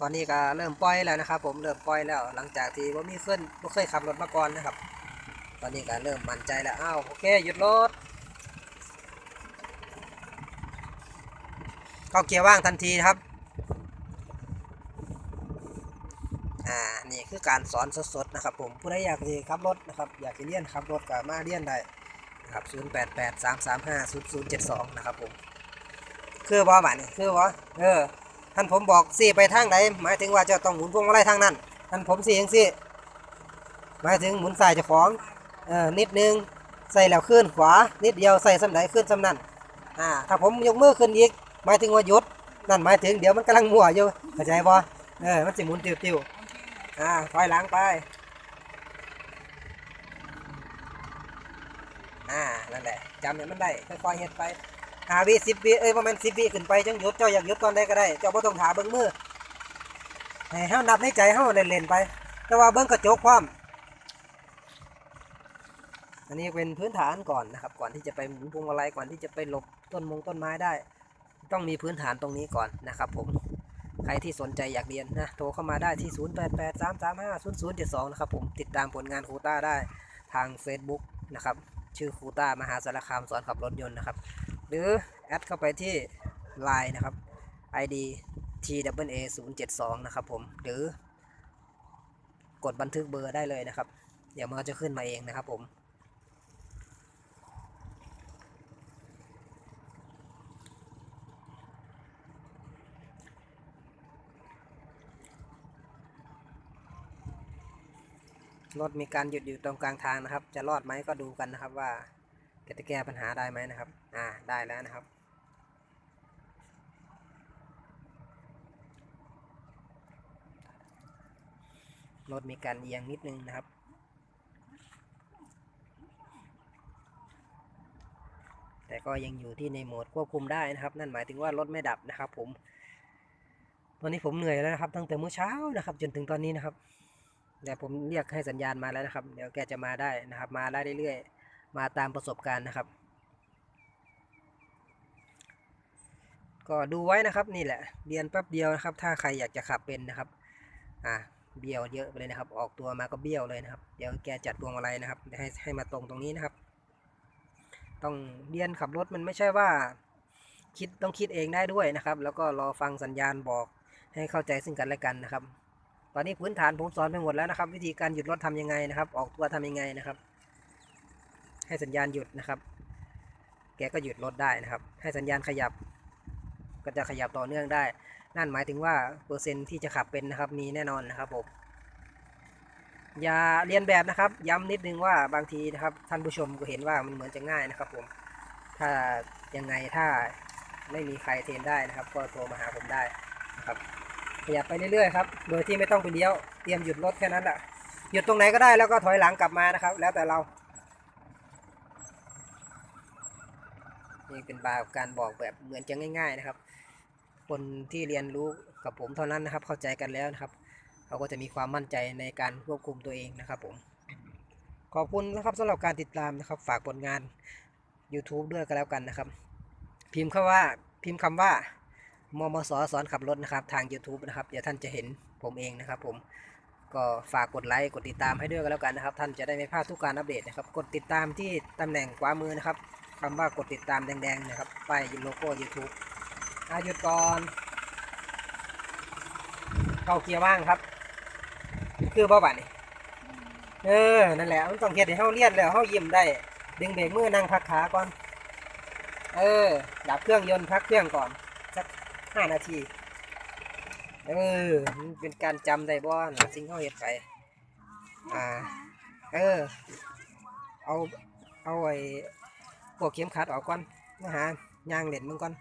ตอนนี้ก็เริ่มปล่อยแล้วนะครับ ผมเริ่มปล่อยแล้ว หลังจากที่ว่ามีขึ้นบ่เคยขับรถมาก่อนนะครับ ตอนนี้ก็เริ่มมั่นใจแล้วอ้าวโอเคหยุดรถเข้าเกียร์ว่างทันทีครับอ่านี่คือการสอนสดๆนะครับ ผมผู้ใดอยากจะขับรถนะครับอยากเรียนขับรถก็มาเรียนได้นะครับ088 335 0072 นะครับผม คือบ่บัดนี่คือบ่เออ ท่านผมบอกสี่ไปทางไหนหมายถึงว่าจะต้องหมุนพวงมาลัยทางนั้นท่านผมสี่ยังสี่หมายถึงหมุนซ้ายเจะของเออนิดนึงใส่แล้วขึ้นขวา นิดเดียวใส่สำไหนขึ้นสำนั้นอ่าถ้าผมยกมือขึ้นอีกหมายถึงว่าหยุดนั่นหมายถึงเดี๋ยวมันกำลังมั่วอยู่เข้าใจบ่เออมันสิหมุนติวๆอ่าถอยหลังไปอ่านั่นแหละจำเนี่ยมันได้ค่อยๆเฮ็ดไป หาวิสิบวิเอ้ยประมาณสิบวิขึ้นไปจังหยุดเจ้าอยากหยุดตอนใดก็ได้ เจ้าบ่ต้องถาเบิ่งมือให้เฮานับในใจเฮาเล่นๆไป แต่ว่าเบิ่งกระจกพร้อมอันนี้เป็นพื้นฐานก่อนนะครับ ก่อนที่จะไปหมุนพวงมาลัยก่อนที่จะไปหลบต้นมงต้นไม้ได้ ต้องมีพื้นฐานตรงนี้ก่อนนะครับผมใครที่สนใจอยากเรียนนะโทรเข้ามาได้ที่ 0883350072 นะครับผมติดตามผลงานครูต้าได้ทาง Facebook นะครับชื่อครูต้ามหาสารคามสอนขับรถยนต์นะครับ หรือแอดเข้าไปที่ Line นะครับ ID TWA 0 7 2 นะครับผม หรือกดบันทึกเบอร์ได้เลยนะครับ เดี๋ยวมันก็จะขึ้นมาเองนะครับผมรถมีการหยุดอยู่ตรงกลางทางนะครับ จะรอดไหมก็ดูกันนะครับว่า จะแก้ปัญหาได้ไหมนะครับ อ่า ได้แล้วนะครับ รถมีการเอียงนิดนึงนะครับ แต่ก็ยังอยู่ที่ในโหมดควบคุมได้นะครับ นั่นหมายถึงว่ารถไม่ดับนะครับ ผม ตอนนี้ผมเหนื่อยแล้วนะครับ ตั้งแต่เมื่อเช้านะครับ จนถึงตอนนี้นะครับเดี๋ยวผมเรียกให้สัญญาณมาแล้วนะครับ เดี๋ยวแกจะมาได้นะครับ มาได้เรื่อยๆ มาตามประสบการณ์นะครับ ก็ดูไว้นะครับนี่แหละ เรียนแป๊บเดียวนะครับ ถ้าใครอยากจะขับเป็นนะครับ อ่าเบี้ยวเยอะไปเลยนะครับ ออกตัวมาก็เบี้ยวเลยนะครับ เดี๋ยวแกจัดพวงมาลัยนะครับให้ให้มาตรงตรงนี้นะครับ ต้องเรียนขับรถมันไม่ใช่ว่า คิดต้องคิดเองได้ด้วยนะครับ แล้วก็รอฟังสัญญาณบอกให้เข้าใจซึ่งกันและกันนะครับ ตอนนี้พื้นฐานผมสอนไปหมดแล้วนะครับ วิธีการหยุดรถทำยังไงนะครับ ออกตัวทำยังไงนะครับ ให้สัญญาณหยุดนะครับ แกก็หยุดรถได้นะครับ ให้สัญญาณขยับ ก็จะขยับต่อเนื่องได้ นั่นหมายถึงว่าเปอร์เซ็นต์ที่จะขับเป็นนะครับมีแน่นอนนะครับผมอย่าเรียนแบบนะครับ ย้ำนิดนึงว่าบางทีนะครับท่านผู้ชมก็เห็นว่ามันเหมือนจะง่ายนะครับผมถ้ายังไงถ้าไม่มีใครเทรนได้นะครับ ก็โทรมาหาผมได้นะครับขยับไปเรื่อยๆครับโดยที่ไม่ต้องไปเลี้ยวเตรียมหยุดรถแค่นั้นแหละหยุดตรงไหนก็ได้แล้วก็ถอยหลังกลับมานะครับ แล้วแต่เรา นี่เป็นบาการบอกแบบเหมือนจะง่าย ๆนะครับ คนที่เรียนรู้กับผมเท่านั้นนะครับ เข้าใจกันแล้วนะครับ เขาก็จะมีความมั่นใจในการควบคุมตัวเองนะครับผมขอบคุณนะครับสำหรับการติดตามนะครับ ฝากผลงาน YouTube ด้วยก็แล้วกันนะครับ พิมพ์คำว่าพิมพ์คำว่ามมสสอนขับรถนะครับ ทาง YouTube นะครับเดี๋ยวท่านจะเห็นผมเองนะครับผมก็ฝากกดไลค์กดติดตามให้ด้วยก็แล้วกันนะครับ ท่านจะได้ไม่พลาดทุกการอัปเดตนะครับ กดติดตามที่ตำแหน่งขวามือนะครับ คำว่ากดติดตามแดงๆนะครับป้ายโลโก้ YouTube อาหยุดก่อน เข้าเกียร์ว่างครับ คือบ่บัดนี่เออ นั่นแหละ มันต้องเฮ็ดให้เฮาเลียนแล้วเฮายิ้มได้ ดึงเบรกมือนั่งพักขาก่อน เออ ดับเครื่องยนต์พักเครื่องก่อน สักห้านาที เออ มันเป็นการจำได้บ่นสิ่งเฮาเฮ็ดไป อ่า เออ เอา เอาไอ้ พวกเข็มขัดออกก่อนมาหายางเล่นมึงก่อน